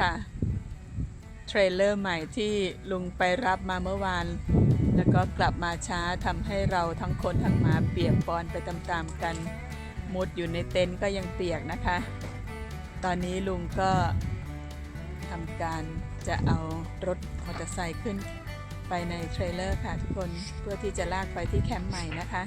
ค่ะเทรลเลอร์ใหม่ที่ลุงไปรับมาเมื่อวาน แล้วก็กลับมาช้าทำให้เราทั้งคนทั้งหมาเปียกปอนไปตามๆกันมุดอยู่ในเต็นท์ก็ยังเปียกนะคะ ตอนนี้ลุงก็ทำการจะเอารถมอเตอร์ไซค์ขึ้นไปในเทรลเลอร์ค่ะทุกคนเพื่อที่จะลากไปที่แคมป์ใหม่นะคะ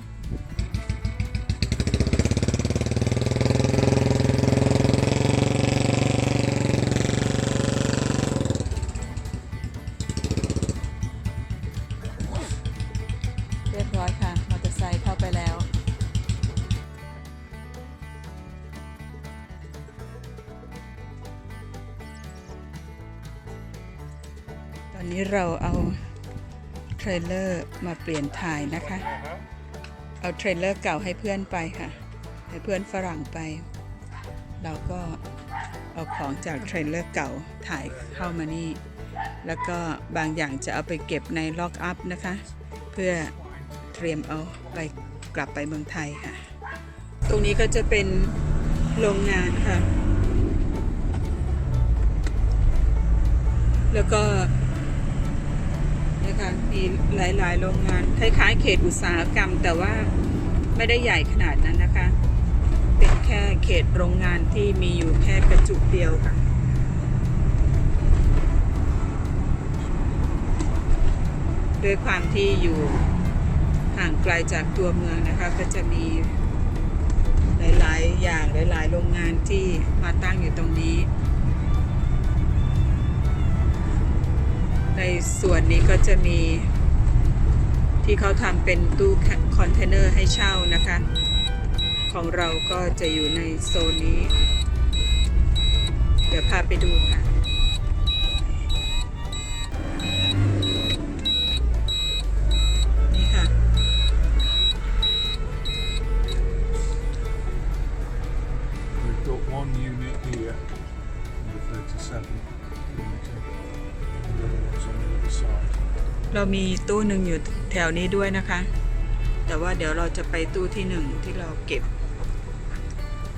มาเปลี่ยนถ่ายนะคะ เอาเทรลเลอร์เก่าให้เพื่อนไปค่ะ ให้เพื่อนฝรั่งไป เราก็เอาของจากเทรลเลอร์เก่าถ่ายเข้ามานี่ แล้วก็บางอย่างจะเอาไปเก็บในล็อกอัพนะคะ เพื่อเตรียมเอาไปกลับไปเมืองไทยค่ะ ตรงนี้ก็จะเป็นโรงงานค่ะ แล้วก็ นะคะมีหลายๆ โรงงาน คล้ายๆ เขตอุตสาหกรรม แต่ว่าไม่ได้ใหญ่ขนาดนั้นนะคะ เป็นแค่เขตโรงงานที่มีอยู่แค่กระจุกเดียวค่ะด้วยความที่อยู่ห่างไกลจากตัวเมืองนะคะ ก็จะมีหลาย ๆ อย่างหลาย ๆ โรงงานที่มาตั้งอยู่ตรงนี้ ในส่วนนี้ก็จะมีที่เขาทำเป็นตู้คอนเทนเนอร์ให้เช่านะคะ ของเราก็จะอยู่ในโซนนี้ เดี๋ยวพาไปดูค่ะ มีตู้หนึ่งอยู่แถวนี้ด้วยนะคะ แต่ว่าเดี๋ยวเราจะไปตู้ที่หนึ่งที่เราเก็บ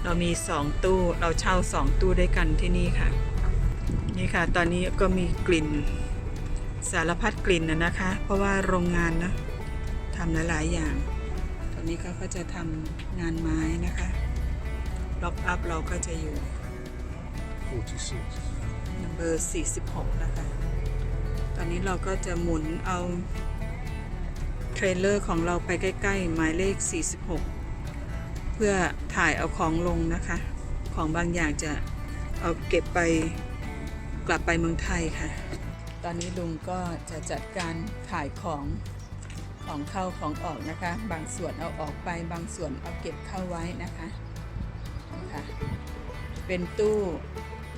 เรามีสองตู้เราเช่าสองตู้ด้วยกันที่นี่ค่ะ นี่ค่ะ ตอนนี้ก็มีกลิ่นสารพัดกลิ่นนะนะคะ เพราะว่าโรงงานนะทำหลาย ๆ อย่าง ตอนนี้เขาก็จะทำงานไม้นะคะล็อกอัพเราก็จะอยู่ 46. นัมเบอร์46 นะคะ ตอนนี้เราก็จะหมุนเอาเทรลเลอร์ของเราไปใกล้ ๆ หมายเลข 46 เพื่อถ่ายเอาของลงนะคะ ของบางอย่างจะเอาเก็บไปกลับไปเมืองไทยค่ะ ตอนนี้ลุงก็จะจัดการขายของของเข้าของออกนะคะ บางส่วนเอาออกไปบางส่วนเอาเก็บเข้าไว้นะคะนะคะเป็นตู้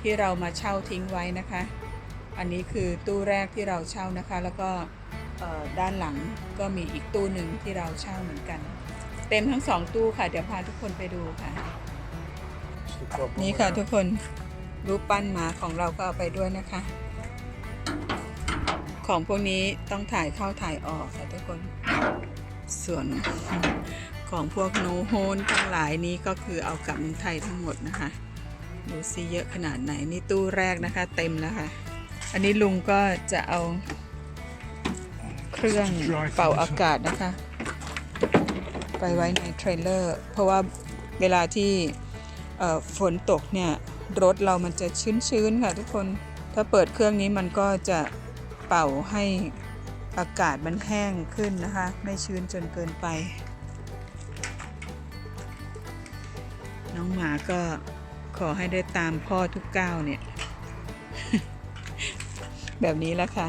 ที่เรามาเช่าทิ้งไว้นะคะ อันนี้คือตู้แรกที่เราเช่านะคะ แล้วก็ด้านหลังก็มีอีกตู้หนึ่งที่เราเช่าเหมือนกัน เต็มทั้งสองตู้ค่ะ เดี๋ยวพาทุกคนไปดูค่ะ นี่ค่ะทุกคนรูปปั้นหมาของเราก็เอาไปด้วยนะคะ ของพวกนี้ต้องถ่ายเข้าถ่ายออกค่ะทุกคน ส่วนของพวกโนโฮนทั้งหลายนี้ก็คือเอากลับเมืองไทยทั้งหมดนะคะ ดูซิเยอะขนาดไหนนี่ตู้แรกนะคะ เต็มแล้วค่ะ อันนี้ลุงก็จะเอาเครื่องเป่าอากาศนะคะ ไปไว้ในเทรลเลอร์ เพราะว่าเวลาที่ฝนตกเนี่ย รถเรามันจะชื้นๆค่ะทุกคนถ้าเปิดเครื่องนี้มันก็จะเป่าให้อากาศมันแห้งขึ้นนะคะ ไม่ชื้นจนเกินไป น้องหมาก็ขอให้ได้ตามพ่อทุกก้าวเนี่ย แบบนี้แล้วค่ะ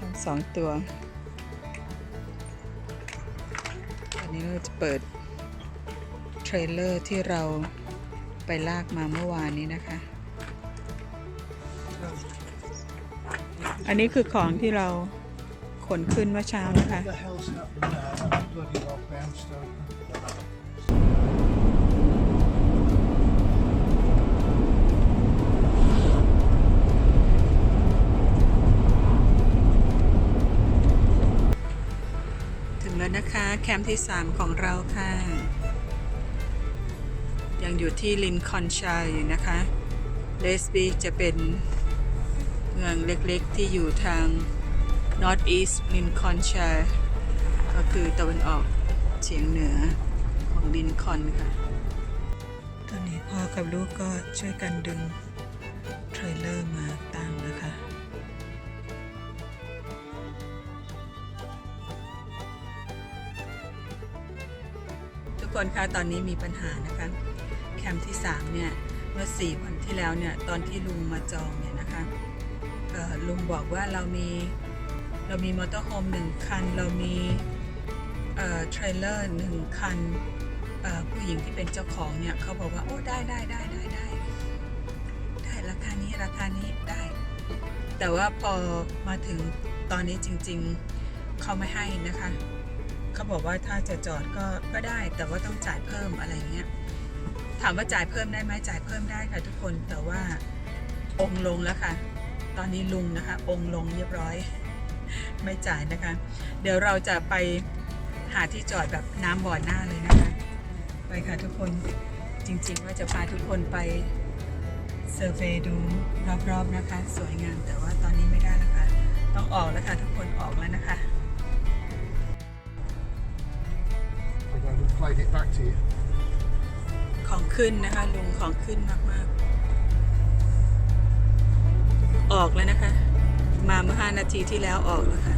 ทั้งสองตัว อันนี้เราจะเปิด เทรลเลอร์ที่เราไปลากมาเมื่อวานนี้นะคะ อันนี้คือของที่เราขนขึ้นเมื่อเช้านะคะ แล้วนะคะ แคมป์ที่ 3 ของเราค่ะ ยังอยู่ที่ลินคอนชัยอยู่นะคะ เลสบีจะเป็นเมืองเล็กๆที่อยู่ทาง North East Lincolnshire ก็คือตะวันออกเฉียงเหนือของลินคอนค่ะ ตอนนี้พ่อกับลูกก็ช่วยกันดึง คนคะตอนนี้มีปัญหานะคะแคมป์ที่3เนี่ยเมื่อ4วันที่แล้วเนี่ยตอนที่ลุงมาจองเนี่ยนะคะลุงบอกว่าเรามีเรามีมอเตอร์โฮมหนึ่งคัน เรามีเทรลเลอร์หนึ่งคันผู้หญิงที่เป็นเจ้าของเนี่ยเขาบอกว่าโอ้ได้ได้ได้ได้ได้ได้ราคานี้ราคานี้ได้ แต่ว่าพอมาถึงตอนนี้จริง ๆเขาไม่ให้นะคะ เขาบอกว่าถ้าจะจอดก็ก็ได้ แต่ว่าต้องจ่ายเพิ่มอะไรเงี้ยถามว่าจ่ายเพิ่มได้ไหมจ่ายเพิ่มได้ค่ะทุกคนแต่ว่าองลงแล้วค่ะ ตอนนี้ลุงนะคะ องลงเรียบร้อย ไม่จ่ายนะคะ เดี๋ยวเราจะไปหาที่จอดแบบน้ำบ่อหน้าเลยนะคะ ไปค่ะทุกคนจริง ๆ ว่าจะพาทุกคนไปเซอร์เวย์ดูรอบๆนะคะ สวยงามแต่ว่าตอนนี้ไม่ได้แล้วค่ะ ต้องออกแล้วค่ะทุกคนออกแล้วนะคะ I'm going to plate it back to you. ของขึ้นนะคะลุงของขึ้นมากๆ ออกแล้วนะคะ มาเมื่อ5นาทีที่แล้วออกแล้วค่ะ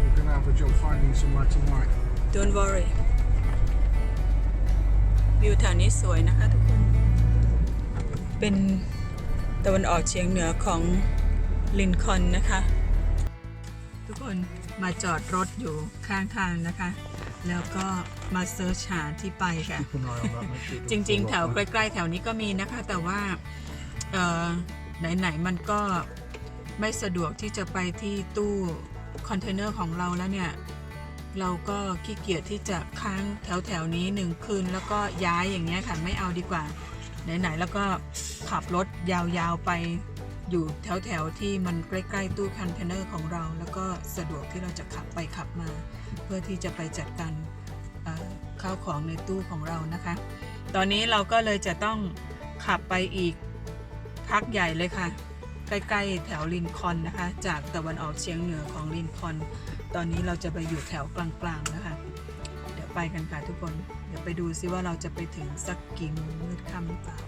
We're going to have a job finding somewhere tonight. Don't worry วิวแถวนี้สวยนะคะทุกคน เป็นตะวันออกเฉียงเหนือของลินคอล์นนะคะ ทุกคนมาจอดรถอยู่ข้างทางนะคะ แล้วก็มาเซิร์ชหาที่ไปค่ะ Keep an eye on that. Make sure it จ doesn't ริง fall ๆแถว off, ใก mate. ล้ ๆ แถวนี้ก็มีนะคะ แต่ว่าเอ่อไหน ๆ มันก็ไม่สะดวกที่จะไปที่ตู้คอนเทนเนอร์ของเราแล้วเนี่ย เราก็ขี้เกียจที่จะค้างแถวๆนี้หนึ่งคืน แล้วก็ย้ายอย่างเงี้ยค่ะ ไม่เอาดีกว่า ไหนๆแล้วก็ขับรถยาวๆไปอยู่แถวๆที่มันใกล้ ๆ ตู้คอนเทนเนอร์ของเรา แล้วก็สะดวกที่เราจะขับไปขับมา เพื่อที่จะไปจัดการข้าวของในตู้ของเรานะคะ ตอนนี้เราก็เลยจะต้องขับไปอีกพักใหญ่เลยค่ะ ใกล้ ๆ แถวลินคอนนะคะ จากตะวันออกเฉียงเหนือของลินคอน ตอนนี้เราจะไปอยู่แถวกลางๆนะคะ เดี๋ยวไปกันค่ะทุกคน เดี๋ยวไปดูซิว่าเราจะไปถึงสักกี่โมงมืดค่ำหรือเปล่า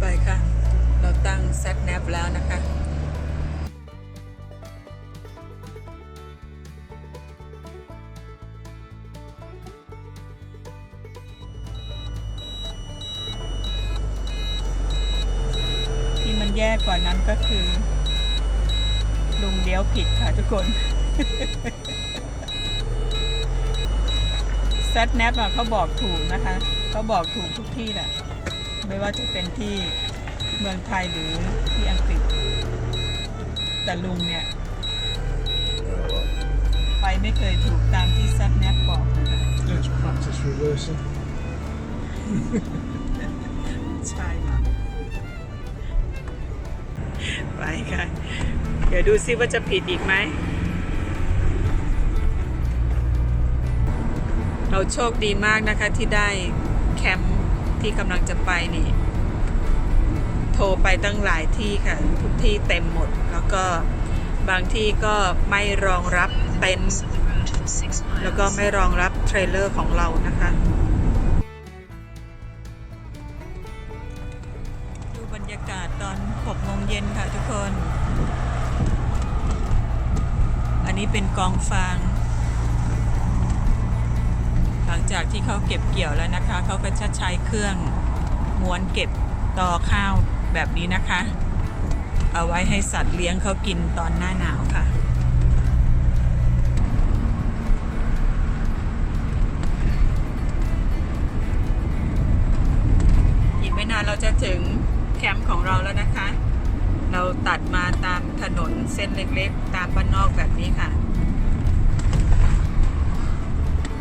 ไปค่ะ เราตั้งแซดแนปแล้วนะคะที่มันแย่กว่านั้นก็คือ ลุงเลี้ยวผิดค่ะทุกคน ซดแนปอะเขาบอกถูกนะคะเขาบอกถูกทุกที่แหละไม่ว่าจะเป็นที่เมืองไทยหรือที่อังกฤษ แต่ลุงเนี่ย ไปไม่เคยถูกตามที่แซดแนปบอกนะคะ Let's practice reversing. ใช่ค่ะไปค่ะ เดี๋ยวดูซิว่าจะผิดอีกไหม เราโชคดีมากนะคะที่ได้แคมป์ที่กำลังจะไปนี่ โทรไปตั้งหลายที่ค่ะ ทุกที่เต็มหมด แล้วก็บางที่ก็ไม่รองรับเต็นท์แล้วก็ไม่รองรับเทรลเลอร์ของเรานะคะดูบรรยากาศตอน6โมงเย็นค่ะทุกคน อันนี้เป็นกองฟาง จากที่เขาเก็บเกี่ยวแล้วนะคะ เขาก็จะใช้เครื่องม้วนเก็บตอข้าวแบบนี้นะคะ เอาไว้ให้สัตว์เลี้ยงเขากินตอนหน้าหนาวค่ะอีกไม่นานเราจะถึงแคมป์ของเราแล้วนะคะ เราตัดมาตามถนนเส้นเล็กๆ ตามบ้านนอกแบบนี้ค่ะ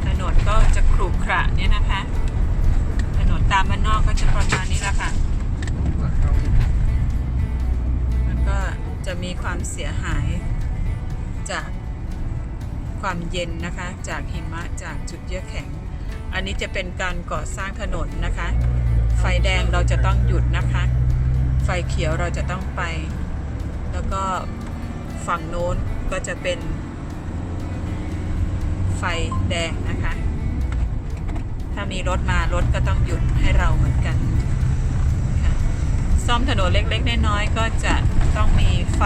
ถนนก็จะ ขรุขระเนี่ยนะคะ ถนนตามบ้านนอกก็จะประมาณนี้ละค่ะ มันก็จะมีความเสียหายจากความเย็นนะคะ จากหิมะจากจุดเยือกแข็ง อันนี้จะเป็นการก่อสร้างถนนนะคะ ไฟแดงเราจะต้องหยุดนะคะ ไฟเขียวเราจะต้องไป แล้วก็ฝั่งโน้นก็จะเป็นไฟแดงนะคะ ถ้ามีรถมารถก็ต้องหยุดให้เราเหมือนกันค่ะซ่อมถนนเล็กๆน้อยๆก็จะต้องมีไฟ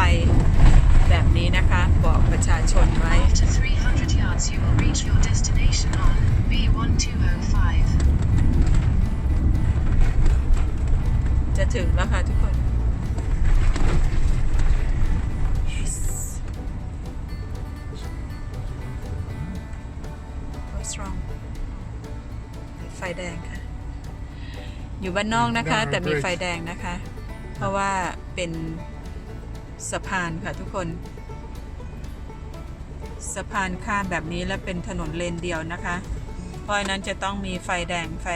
แบบนี้นะคะ บอกประชาชนไว้ After 300 yards, you will reach your destination on B1205. จะถึงแล้วค่ะทุกคน ไฟแดงค่ะ อยู่บ้านนอกนะคะ แต่มีไฟแดงนะคะ เพราะว่าเป็นสะพานค่ะทุกคน สะพานข้ามแบบนี้และเป็นถนนเลนเดียวนะคะ เพราะฉะนั้นจะต้องมีไฟแดงไฟ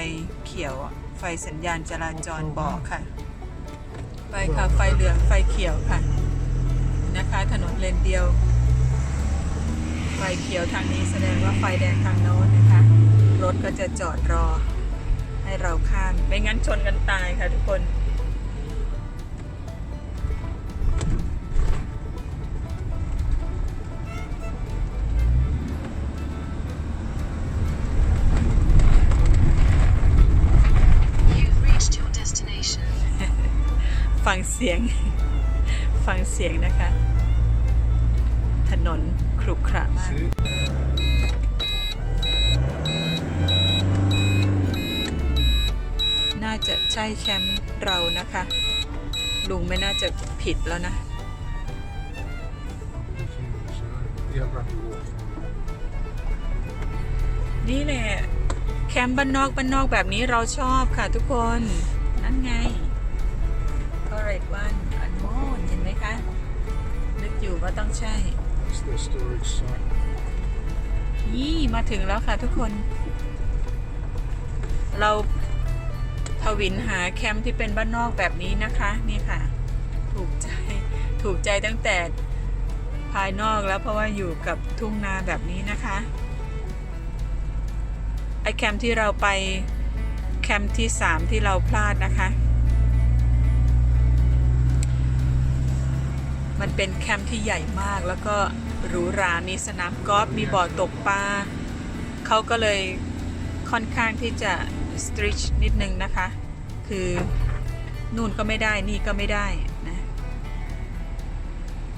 เขียว ไฟสัญญาณจราจรบอกค่ะ ไปค่ะไฟเหลืองไฟเขียวค่ะ นะคะถนนเลนเดียว ไฟเขียวทางนี้แสดงว่าไฟแดงทางโน้นนะคะ รถก็จะจอดรอ ให้เราข้าม ไม่งั้นชนกันตายค่ะทุกคน You've reached your destination. ฟังเสียง ฟังเสียงนะคะ ถนนขรุขระมาก See? น่าจะใช่แคมป์เรานะคะ ลุงไม่น่าจะผิดแล้วนะ นี่แหละ แคมป์บ้านนอกบ้านนอกแบบนี้เราชอบค่ะทุกคน นั่นไงก็เรดวันอันโมนเห็นไหมคะ นึกอยู่ว่าต้องใช่ ยี่มาถึงแล้วค่ะทุกคน เรา ทวินหาแคมป์ที่เป็นบ้านนอกแบบนี้นะคะนี่ค่ะ ถูกใจถูกใจตั้งแต่ภายนอกแล้วเพราะว่าอยู่กับทุ่งนาแบบนี้นะคะไอแคมป์ที่เราไปแคมป์ที่ 3 ที่เราพลาดนะคะ มันเป็นแคมป์ที่ใหญ่มากแล้วก็หรูหรา มีสนามกอล์ฟมีบ่อตกปลาเขาก็เลยค่อนข้างที่จะ สตริชนิดนึงนะคะ คือนู่นก็ไม่ได้นี่ก็ไม่ได้นะ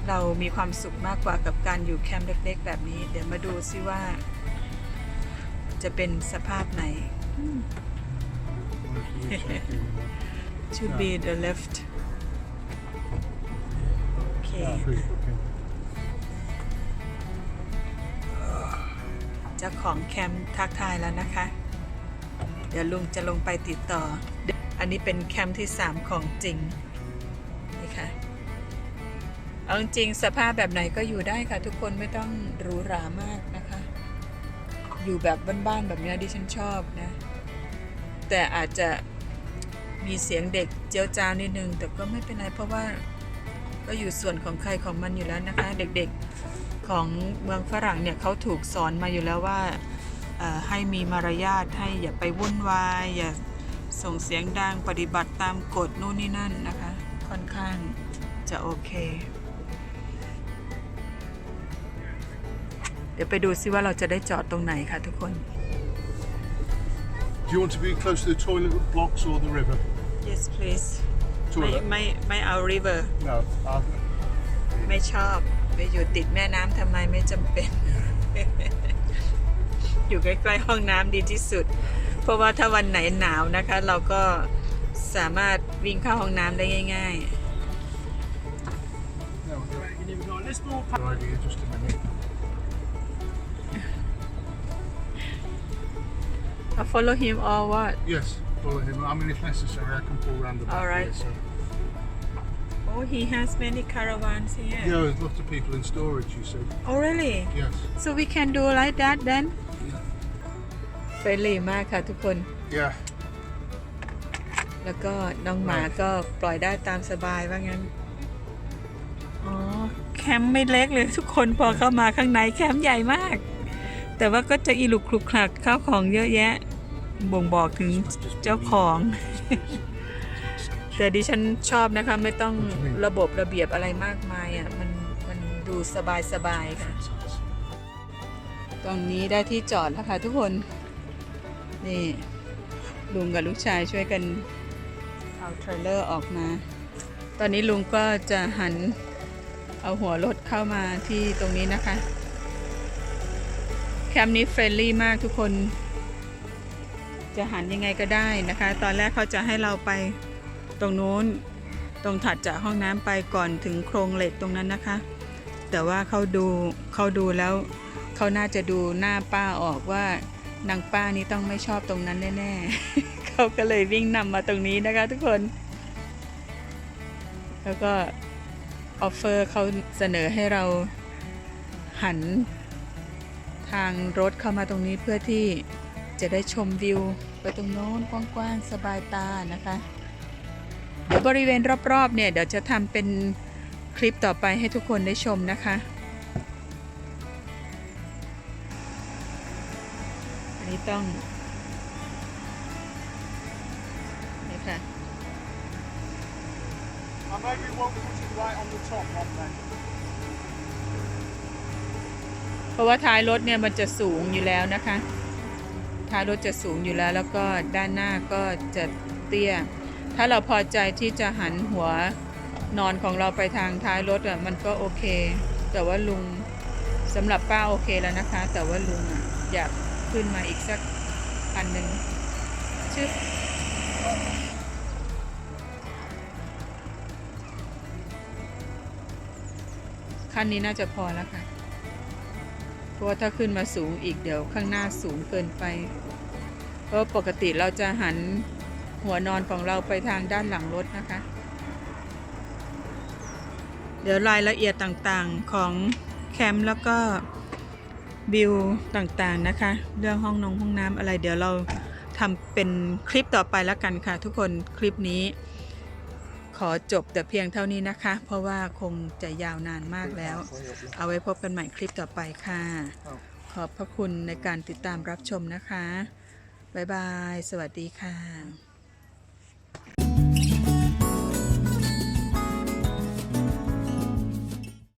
เรามีความสุขมากกว่ากับการอยู่แคมป์เล็กๆแบบนี้ เดี๋ยวมาดูซิว่า จะเป็นสภาพไหน to be the left โอเค Ah, pre-booking. เจ้าของแคมป์ทักทายแล้วนะคะเดี๋ยวลุงจะลงไปติดต่อ อันนี้เป็นแคมป์ที่ 3 ของจริงนี่ค่ะเอาจริงสภาพแบบไหนก็อยู่ได้ค่ะ ทุกคนไม่ต้องหรูหรามากนะคะ อยู่แบบบ้านๆแบบนี้ดิฉันชอบนะ แต่อาจจะมีเสียงเด็กเจียวจ้าวนิดนึง แต่ก็ไม่เป็นไรเพราะว่าก็อยู่ส่วนของใครของมันอยู่แล้วนะคะ เด็กๆของเมืองฝรั่งเนี่ยเขาถูกสอนมาอยู่แล้วว่า ให้มีมารยาทให้อย่าไปวุ่นวายอย่าส่งเสียงดังปฏิบัติตามกฎนู่นนี่นั่นนะคะ ค่อนข้างจะโอเค เดี๋ยวไปดูซิว่าเราจะได้จอดตรงไหนค่ะทุกคน Do you want to be close to the toilet blocks or the river? yes please ไม่ Toilet? ไม่ไม่เอา river No. Uh, ไม่ชอบ ไปอยู่ติดแม่น้ำทำไมไม่จำเป็น อยู่ใกล้ๆห้องน้ำดีที่สุด เพราะว่าถ้าวันไหนหนาวนะคะ เราก็สามารถวิ่งเข้าห้องน้ำได้ง่าย no, Right here, just a minute. ๆ I follow him or what Yes, follow him. I mean, if necessary, I can pull round the back All right. here. So. oh he has many caravans here Yeah, there's lots of people in storage, you see. oh really Yes. so we can do like that then เฟ รนลี่มากค่ะทุกคน Yeah. แล้วก็น้องหมาก็ปล่อยได้ตามสบายว่างั้น อ๋อ แคมป์ไม่เล็กเลยทุกคนพอเข้ามาข้างในแคมป์ใหญ่มาก แต่ว่าก็จะอีลุกคลุกคลักข้าวของเยอะแยะ บ่งบอกถึงเจ้าของ แต่ดิฉันชอบนะคะ ไม่ต้องระบบระเบียบอะไรมากมายอะมันมันดูสบายสบายๆค่ะตรงนี้ได้ที่จอดแล้วค่ะทุกคน นี่ลุงกับลูกชายช่วยกันเอาเทรลเลอร์ออกมา ตอนนี้ลุงก็จะหันเอาหัวรถเข้ามาที่ตรงนี้นะคะ แคมป์นี้เฟรนลี่มากทุกคน จะหันยังไงก็ได้นะคะ ตอนแรกเขาจะให้เราไปตรงนู้น ตรงถัดจากห้องน้ำไปก่อนถึงโครงเหล็กตรงนั้นนะคะ แต่ว่าเขาดูเขาดูแล้วเขาน่าจะดูหน้าป้าออกว่า นางป้านี่ต้องไม่ชอบตรงนั้นแน่ๆ เขาก็เลยวิ่งนำมาตรงนี้นะคะทุกคน แล้วก็ออฟเฟอร์เขาเสนอให้เราหันทางรถเข้ามาตรงนี้เพื่อที่จะได้ชมวิว ไปตรงโน้นกว้างๆ สบายตานะคะ เดี๋ยวบริเวณรอบๆ เนี่ย เดี๋ยวจะทำเป็นคลิปต่อไปให้ทุกคนได้ชมนะคะ ต้องนี่ค่ะ I maybe won't put it right on the top one then. เพราะว่าท้ายรถเนี่ยมันจะสูงอยู่แล้วนะคะ ท้ายรถจะสูงอยู่แล้ว แล้วก็ด้านหน้าก็จะเตี้ย ถ้าเราพอใจที่จะหันหัวนอนของเราไปทางท้ายรถอะมันก็โอเค แต่ว่าลุงสำหรับป้าโอเคแล้วนะคะ แต่ว่าลุงอะอยาก ขึ้นมาอีกสักอันหนึ่งชึบขั้นนี้น่าจะพอแล้วค่ะ เพราะว่าถ้าขึ้นมาสูงอีกเดี๋ยวข้างหน้าสูงเกินไป เพราะปกติเราจะหันหัวนอนของเราไปทางด้านหลังรถนะคะ เดี๋ยวรายละเอียดต่างๆของแคมป์แล้วก็ บิวต่างๆนะคะ เรื่องห้องนงห้องน้ำอะไร เดี๋ยวเราทำเป็นคลิปต่อไปแล้วกันค่ะ ทุกคนคลิปนี้ ขอจบแต่เพียงเท่านี้นะคะ เพราะว่าคงจะยาวนานมากแล้ว เอาไว้พบกันใหม่คลิปต่อไปค่ะ ขอบพระคุณในการติดตามรับชมนะคะ บ๊ายบาย สวัสดีค่ะ